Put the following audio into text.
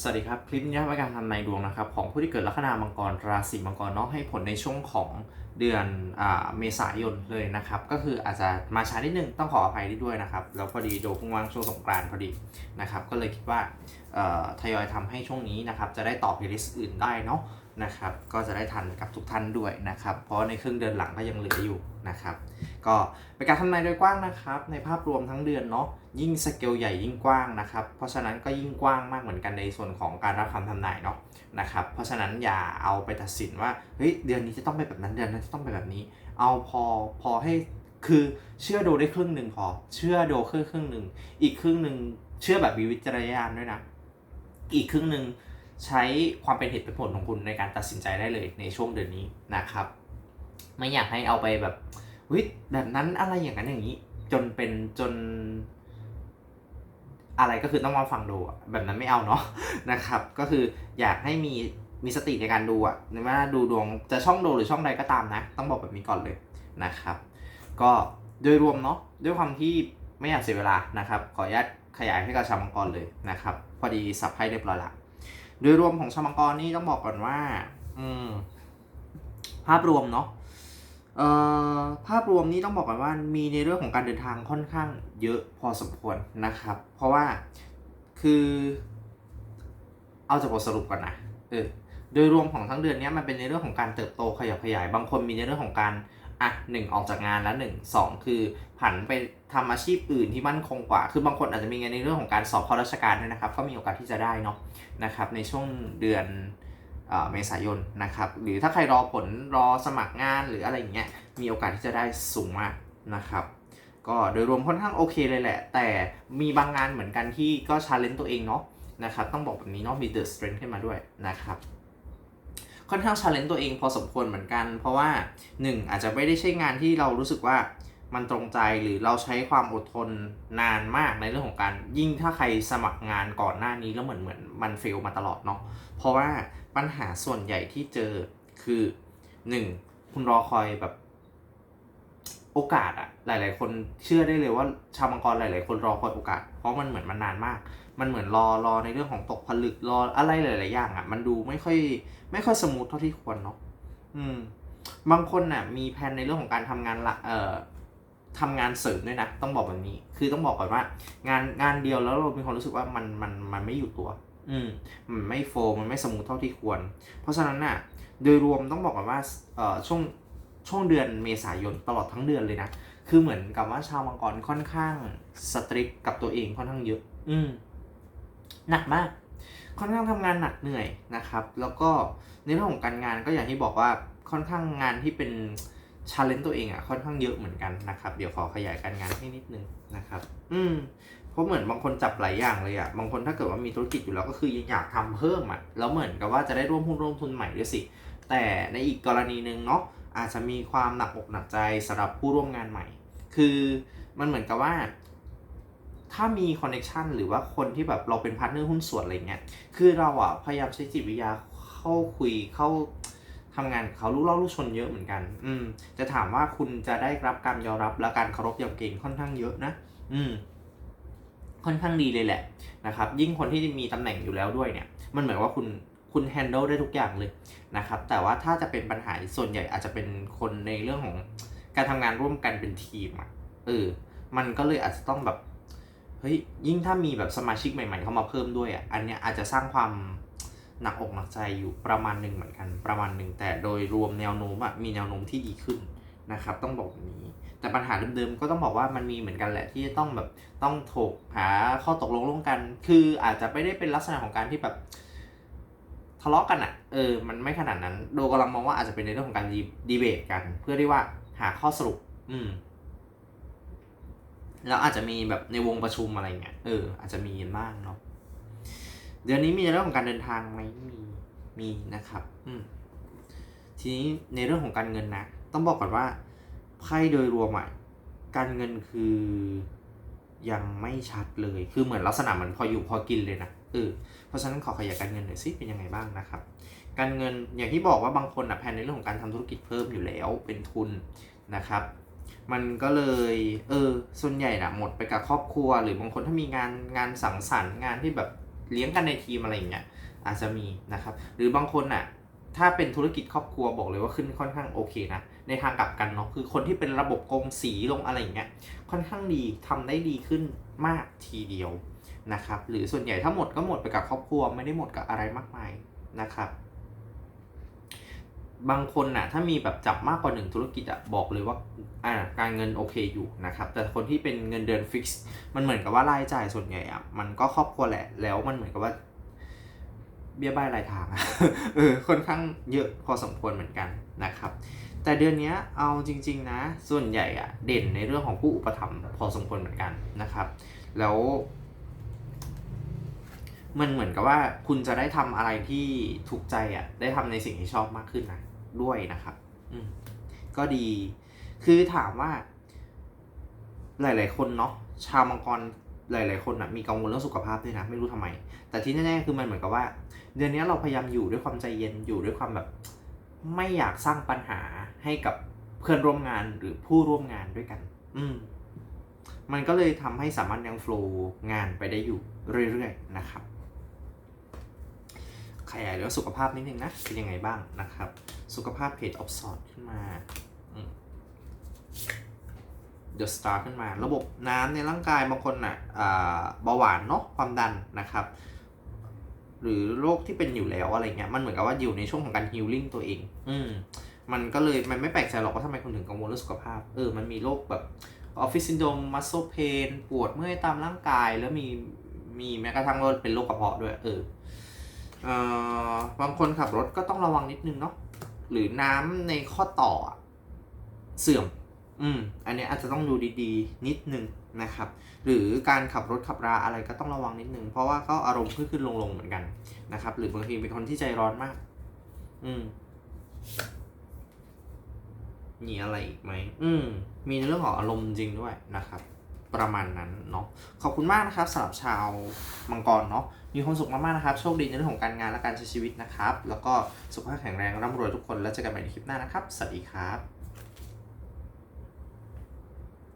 สวัสดีครับ คลิปนี้เป็นการทำนายดวงนะครับ ของผู้ที่เกิดลัคนามังกรราศีมังกรเนาะให้ผลในช่วงของเดือนอาเมษายนเลยนะครับ ก็คืออาจจะมาช้านิดนึงต้องขออภัยด้วยนะครับ แล้วพอดีโดพุ่งว่างช่วงสงกรานต์พอดีนะครับ ก็เลยคิดว่าทยอยทำให้ช่วงนี้นะครับ จะได้ตอบเพลย์ลิสต์อื่นได้เนาะนะครับ ก็จะได้ทันกับทุกท่านด้วยนะครับ เพราะในครึ่งเดือนหลังก็ยังเหลืออยู่นะครับ ก็เป็นการทำนายโดยกว้างนะครับ ในภาพรวมทั้งเดือนเนาะ ยิ่งสเกลใหญ่ยิ่งกว้างนะครับ เพราะฉะนั้นก็ยิ่งกว้างมากเหมือนกันในส่วนของการรับคำทำนายเนาะนะครับ เพราะฉะนั้นอย่าเอาไปตัดสินว่าเฮ้ยเดือนนี้จะต้องไปแบบนั้นเดือนนั้นจะต้องไปแบบนี้ เอาพอพอให้คือเชื่อโดได้ครึ่งหนึ่งพอ เชื่อโดครึ่งครึ่งหนึ่งอีกครึ่งหนึ่งเชื่อแบบมีวิจารณญาณด้วยนะ อีกครึ่งหนึ่งใช้ความเป็นเหตุเป็นผลของคุณในการตัดสินใจได้เลยในช่วงเดือนนี้นะครับ ไม่อยากให้เอาไปแบบวิแบบนั้นอะไรอย่างนั้นอย่างนี้ จนเป็นจน อะไรก็คือต้องมาฟังดูแบบนั้นไม่เอาเนาะนะครับ ก็คืออยากให้มีมีสติในการดูอะในว่าดูดวงจะช่องดูหรือช่องใดก็ตามนะ ต้องบอกแบบนี้ก่อนเลยนะครับ ก็โดยรวมเนาะด้วยความที่ไม่อยากเสียเวลานะครับ ขออนุญาตขยายให้กับชาวมังกรเลยนะครับ พอดีสับให้เรียบร้อยละโดยรวมของชาวมังกรนี่ต้องบอกก่อนว่า อืมภาพรวมเนาะ ภาพรวมนี้ต้องบอกก่อนว่ามีในเรื่องของการเดินทางค่อนข้างเยอะพอสมควรนะครับ เพราะว่าคือเอาจากบทสรุปก่อนนะเออโดยรวมของทั้งเดือนนี้มันเป็นในเรื่องของการเติบโตขยับขยาย บางคนมีในเรื่องของการอะหนึ่งออกจากงานแล้วหนึ่งสองคือผันไปทำอาชีพอื่นที่มั่นคงกว่า คือบางคนอาจจะมีในเรื่องของการสอบข้าราชการด้วยนะครับ ก็มีโอกาสที่จะได้เนาะนะครับในช่วงเดือน เมษายนนะครับ หรือถ้าใครรอผลรอสมัครงานหรืออะไรอย่างเงี้ยมีโอกาสที่จะได้สูงมากนะครับก็โดยรวมค่อนข้างโอเคเลยแหละ แต่มีบางงานเหมือนกันที่ก็ชาเลนจ์ตัวเองเนาะนะครับต้องบอกแบบนี้เนาะมี The Strength ขึ้นมาด้วยนะครับค่อนข้างชาเลนจ์ตัวเองพอสมควรเหมือนกัน เพราะว่า 1 อาจจะไม่ได้ใช่งานที่เรารู้สึกว่า มันตรงใจหรือเราใช้ความอดทนนานมากในเรื่องของการยิ่งถ้าใครสมัครงานก่อนหน้านี้แล้วเหมือนเหมือนมันเฟลมาตลอดเนาะเพราะว่าปัญหาส่วนใหญ่ที่เจอคือ 1. คุณรอคอยแบบโอกาสอะหลาย ๆ คนเชื่อได้เลยว่าชาวมังกรหลาย ๆ คนรอคอยโอกาส เพราะมันเหมือนมันนานมาก มันเหมือนรอรอในเรื่องของตกผลึกรออะไรหลาย ๆ อย่างอะมันดูไม่ค่อย ไม่ค่อยสมูทเท่าที่ควรเนาะอืม บางคนน่ะ มีแผนในเรื่องของการทำงานละเอ่อ ทำงานเสริมด้วยนะ ต้องบอกแบบนี้ คือต้องบอกก่อนว่า งานงานเดียวแล้วเรามีความรู้สึกว่ามันมันมันไม่อยู่ตัว อืมมันไม่โฟมันไม่สมูทเท่าที่ควร เพราะฉะนั้นน่ะโดยรวมต้องบอกก่อนว่าเอ่อช่วงช่วงเดือนเมษายนตลอดทั้งเดือนเลยนะ คือเหมือนกับว่าชาวมังกรค่อนข้างสตริกกับตัวเองค่อนข้างเยอะ อืมหนักมาก ค่อนข้างทำงานหนักเหนื่อยนะครับ แล้วก็ในเรื่องของการงานก็อย่างที่บอกว่าค่อนข้างงานที่เป็น ชาเลนจ์ตัวเองอะ่ะค่อนข้างเยอะเหมือนกันนะครับ เดี๋ยวขอขยายการงานให้นิดนึงนะครับ อืมเพราะเหมือนบางคนจับหลายอย่างเลยอะ่ะบางคนถ้าเกิดว่ามีธุรกิจอยู่แล้วก็คือยังอยากทำเพิ่มอะ่ะแล้วเหมือนกับว่าจะได้ร่วมหุ้นร่วมทุนใหม่ด้วยสิ แต่ในอีกกรณีหนึ่งเนาะอาจจะมีความหนักอกหนักใจสำหรับผู้ร่วมงานใหม่ คือมันเหมือนกับว่า ถ้ามีคอนเน t ชันหรือว่าคนที่แบบเราเป็นพาร์ทเนอร์หุ้นส่วนอะไรเงี้ยคือเราอะพยายามใช้จิตวิทยาเข้าคุยเข้า ทำงานกับเขาลูกเล่าลูกชนเยอะเหมือนกัน อืม จะถามว่าคุณจะได้รับการยอมรับและการเคารพย่างเก่งค่อนข้างเยอะนะ อืม ค่อนข้างดีเลยแหละนะครับ ยิ่งคนที่มีตำแหน่งอยู่แล้วด้วยเนี่ย มันเหมือนว่าคุณคุณแฮนด์ลได้ทุกอย่างเลยนะครับ แต่ว่าถ้าจะเป็นปัญหาส่วนใหญ่อาจจะเป็นคนในเรื่องของการทำงานร่วมกันเป็นทีมอะเออ มันก็เลยอาจจะต้องแบบ เฮ้ย ยิ่งถ้ามีแบบสมาชิกใหม่ ๆ เข้ามาเพิ่มด้วยอะ อันเนี้ยอาจจะสร้างความ หนักอกหนักใจอยู่ประมาณหนึ่งเหมือนกันประมาณหนึ่งแต่โดยรวมแนวโน้มอะมีแนวโน้มที่ดีขึ้นนะครับต้องบอกแบบนี้ แต่ปัญหาเดิมๆก็ต้องบอกว่ามันมีเหมือนกันแหละที่ต้องแบบต้องถกหาข้อตกลงร่วมกัน คืออาจจะไม่ได้เป็นลักษณะของการที่แบบทะเลาะกันอะเออมันไม่ขนาดนั้น โดกำลังมองว่าอาจจะเป็นในเรื่องของการดีเบตกัน เพื่อที่ว่าหาข้อสรุป อืมแล้วอาจจะมีแบบในวงประชุมอะไรเงี้ยเอออาจจะมีบ้างเนาะ เดือนนี้มีในเรื่องของการเดินทางไหมมีมีนะครับ อืมทีนี้ในเรื่องของการเงินนะต้องบอกก่อนว่าไพ่โดยรวมอะการเงินคือยังไม่ชัดเลย คือเหมือนลักษณะเหมือนพออยู่พอกินเลยนะเออเพราะฉะนั้นขอขยายการเงินหน่อยสิเป็นยังไงบ้างนะครับ การเงินอย่างที่บอกว่าบางคนอะแผนในเรื่องของการทำธุรกิจเพิ่มอยู่แล้วเป็นทุนนะครับ มันก็เลยเออส่วนใหญ่นะหมดไปกับครอบครัว หรือบางคนถ้ามีงานงานสังสรรค์งานที่แบบ เลี้ยงกันในทีมอะไรอย่างเงี้ยอาจจะมีนะครับ หรือบางคนอะถ้าเป็นธุรกิจครอบครัวบอกเลยว่าขึ้นค่อนข้างโอเคนะ ในทางกลับกันเนาะคือคนที่เป็นระบบกรมสีลงอะไรอย่างเงี้ยค่อนข้างดีทำได้ดีขึ้นมากทีเดียวนะครับ หรือส่วนใหญ่ถ้าหมดก็หมดไปกับครอบครัวไม่ได้หมดกับอะไรมากมายนะครับ บางคนน่ะถ้ามีแบบจับมากกว่าหนึ่งธุรกิจอะบอกเลยว่าอ่าการเงินโอเคอยู่นะครับ แต่คนที่เป็นเงินเดือนฟิกซ์มันเหมือนกับว่ารายจ่ายส่วนใหญ่อะมันก็ครอบครัวแหละแล้วมันเหมือนกับว่าเบี้ยบ้ายรายทางเออค่อนข้างเยอะพอสมควรเหมือนกันนะครับ แต่เดือนนี้เอาจริง ๆ นะ ส่วนใหญ่อะเด่นในเรื่องของผู้อุปถัมภ์พอสมควรเหมือนกันนะครับ แล้วมันเหมือนกับว่าคุณจะได้ทำอะไรที่ถูกใจอะ่ะ ได้ทำในสิ่งที่ชอบมากขึ้นนะ ด้วยนะครับอืมก็ดี คือถามว่า หลาย ๆ คนเนาะชาวมังกรหลาย ๆ คนอะมีกังวลเรื่องสุขภาพด้วยนะ ไม่รู้ทำไม แต่ที่แน่ๆคือมันเหมือนกับว่า เดือนนี้เราพยายามอยู่ด้วยความใจเย็นอยู่ด้วยความแบบ ไม่อยากสร้างปัญหาให้กับเพื่อนร่วมงานหรือผู้ร่วมงานด้วยกัน อืม มันก็เลยทำให้สามารถยังโฟล์งานไปได้อยู่เรื่อย ๆ นะครับขยายเรื่องสุขภาพนิดนึงนะเป็นยังไงบ้างนะครับ สุขภาพเพจออฟสอดขึ้นมาเดอะสตาร์ขึ้นมา ระบบน้ำในร่างกายบางคนน่ะอ่าเบาหวานเนาะความดันนะครับ หรือโรคที่เป็นอยู่แล้วอะไรเงี้ยมันเหมือนกับว่าอยู่ในช่วงของการฮิลลิ่งตัวเอง อืมมันก็เลยมันไม่แปลกใจหรอกว่าทำไมคนถึงกังวลเรื่องสุขภาพ เออ มันมีโรคแบบออฟฟิศซินโดรมมัสโซเพนปวดเมื่อยตามร่างกาย แล้วมีมีแม้กระทั่งว่าเป็นโรคกระเพาะด้วย เออเอ่อบางคนขับรถก็ต้องระวังนิดนึงเนาะ หรือน้ำในข้อต่อเสื่อม อืม อันนี้อาจจะต้องดูดีๆ นิดนึงนะครับ หรือการขับรถขับราอะไรก็ต้องระวังนิดนึง เพราะว่าก็อารมณ์ขึ้นขึ้นลงลงๆเหมือนกันนะครับ หรือบางทีเป็นคนที่ใจร้อนมาก อืมมีอะไรอีกไหม อืม มีในเรื่องของอารมณ์จริงด้วยนะครับ ประมาณนั้นเนาะขอบคุณมากนะครับสำหรับชาวมังกรเนาะมีความสุขมากๆนะครับ โชคดีในเรื่องของการงานและการใช้ชีวิตนะครับ แล้วก็สุขภาพแข็งแรงร่ำรวยทุกคนแล้วเจอกันใหม่ในคลิปหน้านะครับ สวัสดีครับ